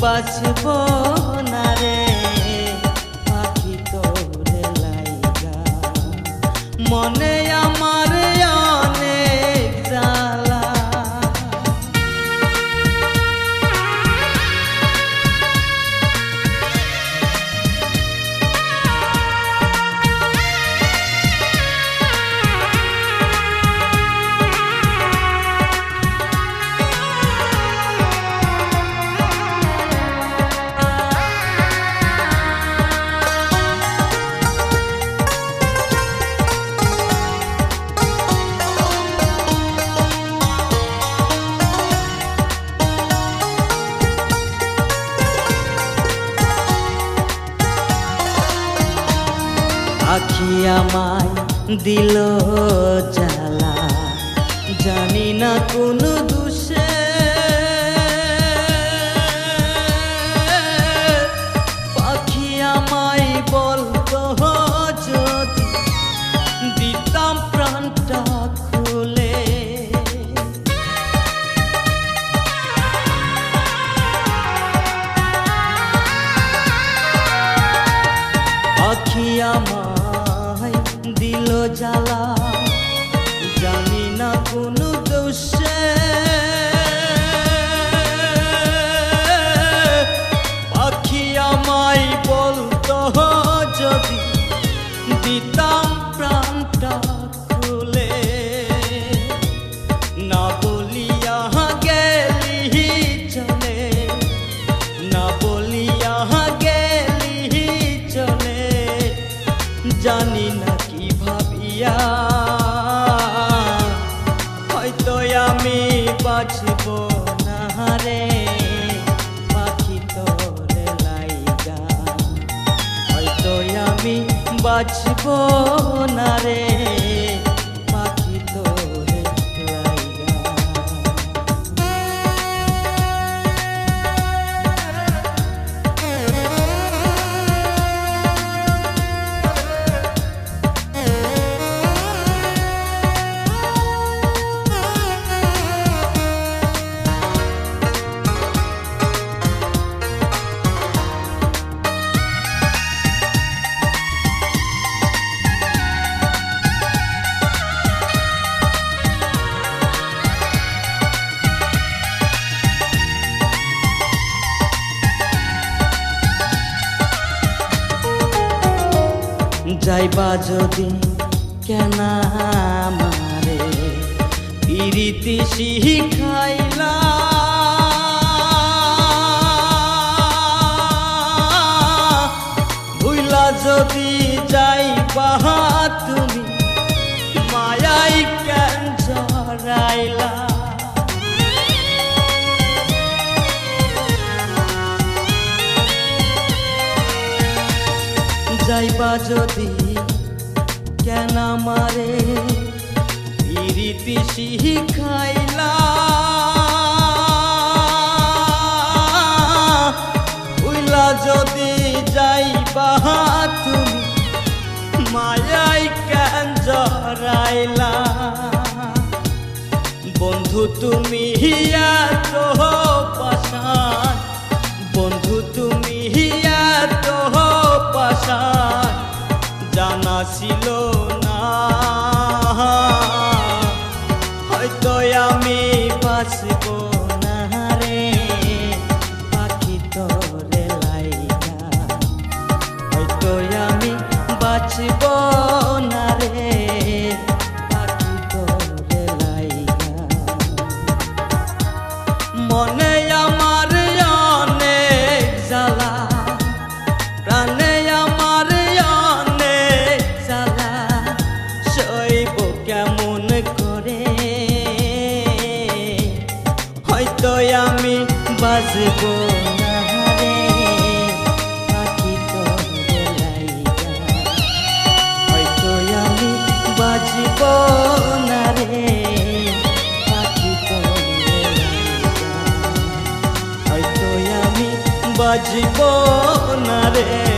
বাঁচব না রে? পাখি তোরে লাইগা। মনে আমায় দিল জ্বালা। জানি না কোন আমি বাঁচব না রে। যাইবা যদি কেন মারে পিরিতি শিখাইলা। যদি যাই তুমি যাইবা যদি, কেন মারে পিরিতি শিখাইলা? উইলা যদি যাইবা তুমি, মায়াই কেন জরাইলা বন্ধু তুমি এত ছিল হয়তো আমি লাইগা হয়তো আমি বাজব না রে। হয়তো আমি বাজিব না রে।